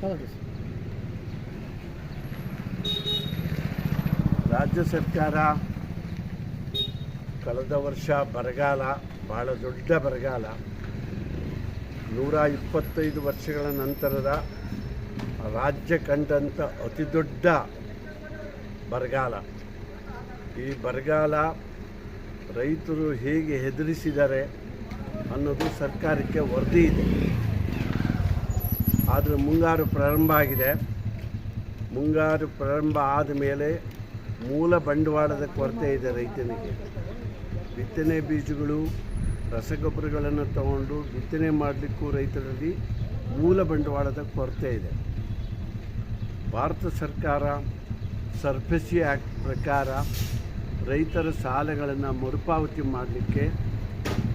Sir ರಾಜ್ಯ ಸರ್ಕಾರ ಕಳೆದ ವರ್ಷ ಬರಗಾಲ, ಬಹಳ ದೊಡ್ಡ ಬರಗಾಲ. ನೂರ ಇಪ್ಪತ್ತೈದು ವರ್ಷಗಳ ನಂತರದ ರಾಜ್ಯ ಕಂಡಂಥ ಅತಿ ದೊಡ್ಡ ಬರಗಾಲ. ಈ ಬರಗಾಲ ರೈತರು ಹೇಗೆ ಹೆದರಿಸಿದ್ದಾರೆ ಅನ್ನೋದು ಸರ್ಕಾರಕ್ಕೆ ವರದಿ ಇದೆ. ಆದರೆ ಮುಂಗಾರು ಪ್ರಾರಂಭ ಆಗಿದೆ. ಮುಂಗಾರು ಪ್ರಾರಂಭ ಆದ ಮೇಲೆ ಮೂಲ ಬಂಡವಾಳದ ಕೊರತೆ ಇದೆ ರೈತನಿಗೆ. ಬಿತ್ತನೆ ಬೀಜಗಳು, ರಸಗೊಬ್ಬರಗಳನ್ನು ತಗೊಂಡು ಬಿತ್ತನೆ ಮಾಡಲಿಕ್ಕೂ ರೈತರಲ್ಲಿ ಮೂಲ ಬಂಡವಾಳದ ಕೊರತೆ ಇದೆ. ಭಾರತ ಸರ್ಕಾರ ಸರ್ಫೆಸಿ ಆ್ಯಕ್ಟ್ ಪ್ರಕಾರ ರೈತರ ಸಾಲಗಳನ್ನು ಮರುಪಾವತಿ ಮಾಡಲಿಕ್ಕೆ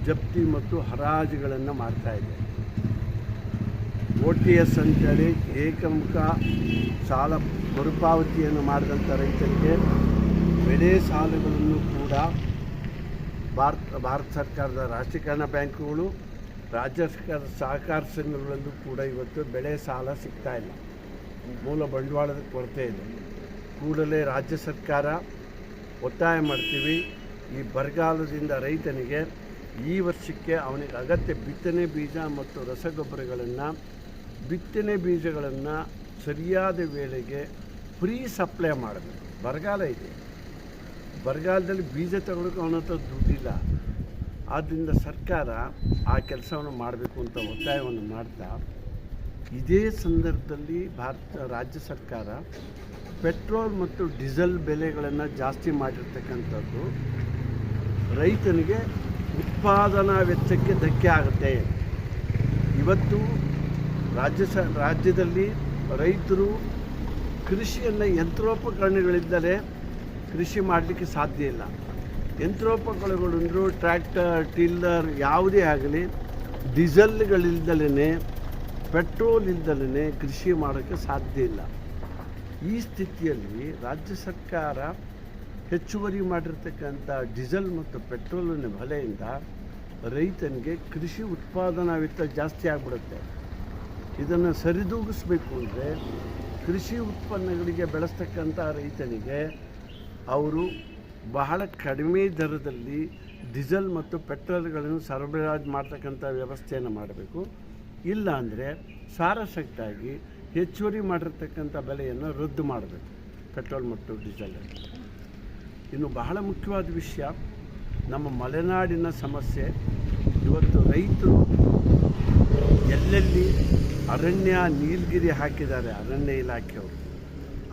ಜಪ್ತಿ ಮತ್ತು ಹರಾಜುಗಳನ್ನು ಮಾಡ್ತಾಯಿದೆ ಒ ಟಿ ಎಸ್ ಅಂತೇಳಿ ಏಕಮುಖ ಸಾಲ ಮರುಪಾವತಿಯನ್ನು ಮಾಡಿದಂಥ ರೈತರಿಗೆ ಬೆಳೆ ಸಾಲಗಳನ್ನು ಕೂಡ ಭಾರತ ಭಾರತ ಸರ್ಕಾರದ ರಾಷ್ಟ್ರೀಕರಣ ಬ್ಯಾಂಕುಗಳು, ರಾಜ್ಯ ಸರ್ಕಾರದ ಸಹಕಾರ ಸಂಘಗಳಲ್ಲೂ ಕೂಡ ಇವತ್ತು ಬೆಳೆ ಸಾಲ ಸಿಗ್ತಾ ಇಲ್ಲ. ಮೂಲ ಬಂಡವಾಳದ ಕೊರತೆ ಇದೆ. ಕೂಡಲೇ ರಾಜ್ಯ ಸರ್ಕಾರ ಒತ್ತಾಯ ಮಾಡ್ತೀವಿ. ಈ ಬರಗಾಲದಿಂದ ರೈತನಿಗೆ ಈ ವರ್ಷಕ್ಕೆ ಅವನಿಗೆ ಅಗತ್ಯ ಬಿತ್ತನೆ ಬೀಜ ಮತ್ತು ರಸಗೊಬ್ಬರಗಳನ್ನು ಬಿತ್ತನೆ ಬೀಜಗಳನ್ನು ಸರಿಯಾದ ವೇಳೆಗೆ ಫ್ರೀ ಸಪ್ಲೈ ಮಾಡಬೇಕು. ಬರಗಾಲ ಇದೆ. ಬರಗಾಲದಲ್ಲಿ ಬೀಜ ತಗೊಳಕ್ಕೆ ಅವನತ್ರ ದುಡ್ಡಿಲ್ಲ. ಆದ್ದರಿಂದ ಸರ್ಕಾರ ಆ ಕೆಲಸವನ್ನು ಮಾಡಬೇಕು ಅಂತ ಒತ್ತಾಯವನ್ನು ಮಾಡ್ತಾ ಇದೇ ಸಂದರ್ಭದಲ್ಲಿ ಭಾರತ ರಾಜ್ಯ ಸರ್ಕಾರ ಪೆಟ್ರೋಲ್ ಮತ್ತು ಡೀಸೆಲ್ ಬೆಲೆಗಳನ್ನು ಜಾಸ್ತಿ ಮಾಡಿರ್ತಕ್ಕಂಥದ್ದು ರೈತನಿಗೆ ಉತ್ಪಾದನಾ ವೆಚ್ಚಕ್ಕೆ ಧಕ್ಕೆ ಆಗುತ್ತೆ. ಇವತ್ತು ರಾಜ್ಯ ಸ, ರಾಜ್ಯದಲ್ಲಿ ರೈತರು ಕೃಷಿಯನ್ನು ಯಂತ್ರೋಪಕರಣಗಳಿದ್ದರೆ ಕೃಷಿ ಮಾಡಲಿಕ್ಕೆ ಸಾಧ್ಯ ಇಲ್ಲ. ಯಂತ್ರೋಪಕರಣಗಳು ಟ್ರ್ಯಾಕ್ಟರ್, ಟಿಲ್ಲರ್ ಯಾವುದೇ ಆಗಲಿ ಡೀಸೆಲ್ಗಳಿಲ್ದಲೇ ಪೆಟ್ರೋಲ್ ಇಲ್ದಲೇ ಕೃಷಿ ಮಾಡೋಕ್ಕೆ ಸಾಧ್ಯ ಇಲ್ಲ. ಈ ಸ್ಥಿತಿಯಲ್ಲಿ ರಾಜ್ಯ ಸರ್ಕಾರ ಹೆಚ್ಚುವರಿ ಮಾಡಿರ್ತಕ್ಕಂಥ ಡೀಸೆಲ್ ಮತ್ತು ಪೆಟ್ರೋಲಿನ ಬೆಲೆಯಿಂದ ರೈತನಿಗೆ ಕೃಷಿ ಉತ್ಪಾದನಾ ವೆಚ್ಚ ಜಾಸ್ತಿ ಆಗಿಬಿಡುತ್ತೆ. ಇದನ್ನು ಸರಿದೂಗಿಸ್ಬೇಕು ಅಂದರೆ ಕೃಷಿ ಉತ್ಪನ್ನಗಳಿಗೆ ಬೆಳೆಸ್ತಕ್ಕಂಥ ರೈತನಿಗೆ ಅವರು ಬಹಳ ಕಡಿಮೆ ದರದಲ್ಲಿ ಡೀಸೆಲ್ ಮತ್ತು ಪೆಟ್ರೋಲ್ಗಳನ್ನು ಸರಬರಾಜು ಮಾಡ್ತಕ್ಕಂಥ ವ್ಯವಸ್ಥೆಯನ್ನು ಮಾಡಬೇಕು. ಇಲ್ಲ ಅಂದರೆ ಸಾರಸಕ್ತಾಗಿ ಹೆಚ್ಚುವರಿ ಮಾಡಿರ್ತಕ್ಕಂಥ ಬೆಲೆಯನ್ನು ರದ್ದು ಮಾಡಬೇಕು ಪೆಟ್ರೋಲ್ ಮತ್ತು ಡೀಸೆಲ್ ಇನ್ನು ಬಹಳ ಮುಖ್ಯವಾದ ವಿಷಯ, ನಮ್ಮ ಮಲೆನಾಡಿನ ಸಮಸ್ಯೆ. ಇವತ್ತು ರೈತರು ಎಲ್ಲೆಲ್ಲಿ ಅರಣ್ಯ ನೀಲಗಿರಿ ಹಾಕಿದ್ದಾರೆ ಅರಣ್ಯ ಇಲಾಖೆಯವರು.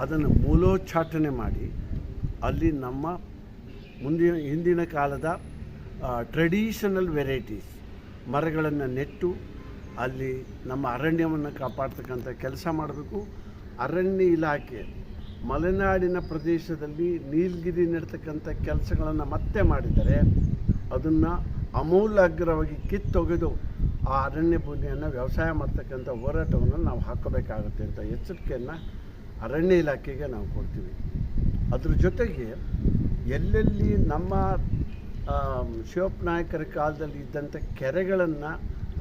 ಅದನ್ನು ಮೂಲೋಚ್ಛಾಟನೆ ಮಾಡಿ ಅಲ್ಲಿ ನಮ್ಮ ಮುಂದಿನ, ಹಿಂದಿನ ಕಾಲದ ಟ್ರೆಡಿಷನಲ್ ವೆರೈಟೀಸ್ ಮರಗಳನ್ನು ನೆಟ್ಟು ಅಲ್ಲಿ ನಮ್ಮ ಅರಣ್ಯವನ್ನು ಕಾಪಾಡ್ತಕ್ಕಂಥ ಕೆಲಸ ಮಾಡಬೇಕು. ಅರಣ್ಯ ಇಲಾಖೆ ಮಲೆನಾಡಿನ ಪ್ರದೇಶದಲ್ಲಿ ನೀಲಗಿರಿ ನೆಡ್ತಕ್ಕಂಥ ಕೆಲಸಗಳನ್ನು ಮತ್ತೆ ಮಾಡಿದರೆ ಅದನ್ನು ಅಮೂಲಾಗ್ರವಾಗಿ ಕಿತ್ತೊಗೆದು ಆ ಅರಣ್ಯ ಭೂಮಿಯನ್ನು ವ್ಯವಸಾಯ ಮಾಡ್ತಕ್ಕಂಥ ಹೋರಾಟವನ್ನು ನಾವು ಹಾಕಬೇಕಾಗುತ್ತೆ ಅಂತ ಎಚ್ಚರಿಕೆಯನ್ನು ಅರಣ್ಯ ಇಲಾಖೆಗೆ ನಾವು ಕೊಡ್ತೀವಿ. ಅದ್ರ ಜೊತೆಗೆ ಎಲ್ಲೆಲ್ಲಿ ನಮ್ಮ ಶಿವಪ್ಪ ನಾಯಕರ ಕಾಲದಲ್ಲಿ ಇದ್ದಂಥ ಕೆರೆಗಳನ್ನು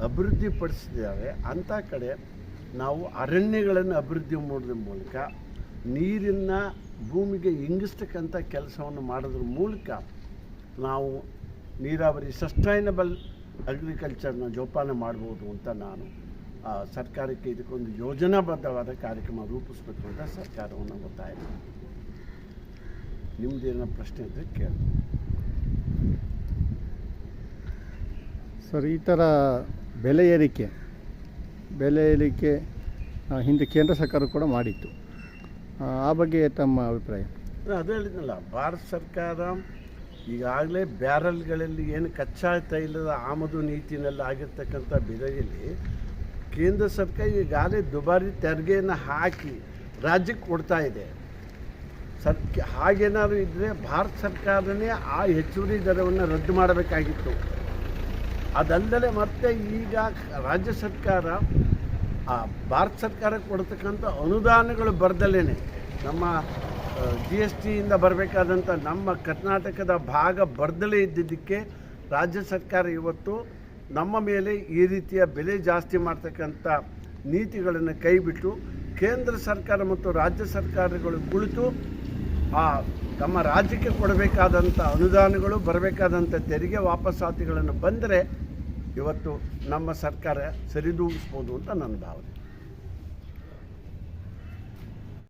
ಅಭಿವೃದ್ಧಿಪಡಿಸಿದ್ದಾರೆ, ಅಂಥ ಕಡೆ ನಾವು ಅರಣ್ಯಗಳನ್ನು ಅಭಿವೃದ್ಧಿ ಮಾಡೋದ್ರ ಮೂಲಕ ನೀರಿನ ಭೂಮಿಗೆ ಇಂಗಿಸ್ತಕ್ಕಂಥ ಕೆಲಸವನ್ನು ಮಾಡೋದ್ರ ಮೂಲಕ ನಾವು ನೀರಾವರಿ ಸಸ್ಟೈನಬಲ್ ಅಗ್ರಿಕಲ್ಚರ್ನ ಜೋಪಾನ ಮಾಡ್ಬೋದು ಅಂತ ನಾನು ಸರ್ಕಾರಕ್ಕೆ ಇದಕ್ಕೊಂದು ಯೋಜನಾಬದ್ಧವಾದ ಕಾರ್ಯಕ್ರಮ ರೂಪಿಸಬೇಕು ಅಂತ ಸರ್ಕಾರವನ್ನು ಒತ್ತಾಯ. ನಿಮ್ದೇನೋ ಪ್ರಶ್ನೆ ಇದ್ದರೆ ಕೇಳಿ ಸರ್ ಈ ಥರ ಬೆಲೆ ಏರಿಕೆ ಬೆಲೆ ಏರಿಕೆ ಹಿಂದೆ ಕೇಂದ್ರ ಸರ್ಕಾರ ಕೂಡ ಮಾಡಿತ್ತು. ಆ, ಆ ಬಗ್ಗೆ ತಮ್ಮ ಅಭಿಪ್ರಾಯ? ಅದು ಹೇಳಿದ್ನಲ್ಲ ಭಾರತ ಸರ್ಕಾರ ಈಗಾಗಲೇ ಬ್ಯಾರಲ್ಗಳಲ್ಲಿ ಏನು ಕಚ್ಚಾ ತೈಲದ ಆಮದು ನೀತಿನಲ್ಲಿ ಆಗಿರ್ತಕ್ಕಂಥ ಬೆಲೆಯಲ್ಲಿ ಕೇಂದ್ರ ಸರ್ಕಾರ ಈಗಾಗಲೇ ದುಬಾರಿ ತೆರಿಗೆಯನ್ನು ಹಾಕಿ ರಾಜ್ಯಕ್ಕೆ ಕೊಡ್ತಾ ಇದೆ. ಸರ್, ಹಾಗೇನಾದ್ರು ಇದ್ದರೆ ಭಾರತ ಸರ್ಕಾರನೇ ಆ ಹೆಚ್ಚುವರಿ ದರವನ್ನು ರದ್ದು ಮಾಡಬೇಕಾಗಿತ್ತು. ಅದಲ್ಲದೆ ಮತ್ತೆ ಈಗ ರಾಜ್ಯ ಸರ್ಕಾರ, ಆ ಭಾರತ ಸರ್ಕಾರ ಕೊಡ್ತಕ್ಕಂಥ ಅನುದಾನಗಳು ಬರ್ದಲೇ ನಮ್ಮ ಜಿ ಎಸ್ ಟಿಯಿಂದ ಬರಬೇಕಾದಂಥ ನಮ್ಮ ಕರ್ನಾಟಕದ ಭಾಗ ಬರ್ದಲೇ ಇದ್ದಿದ್ದಕ್ಕೆ ರಾಜ್ಯ ಸರ್ಕಾರ ಇವತ್ತು ನಮ್ಮ ಮೇಲೆ ಈ ರೀತಿಯ ಬೆಲೆ ಜಾಸ್ತಿ ಮಾಡ್ತಕ್ಕಂಥ ನೀತಿಗಳನ್ನು ಕೈಬಿಟ್ಟು ಕೇಂದ್ರ ಸರ್ಕಾರ ಮತ್ತು ರಾಜ್ಯ ಸರ್ಕಾರಗಳು ಕುಳಿತು ಆ ತಮ್ಮ ರಾಜ್ಯಕ್ಕೆ ಕೊಡಬೇಕಾದಂಥ ಅನುದಾನಗಳು, ಬರಬೇಕಾದಂಥ ತೆರಿಗೆ ವಾಪಸ್ಸಾತಿಗಳನ್ನು ಬಂದರೆ ಇವತ್ತು ನಮ್ಮ ಸರ್ಕಾರ ಸರಿದೂಗಿಸ್ಬೋದು ಅಂತ ನನ್ನ ಭಾವನೆ.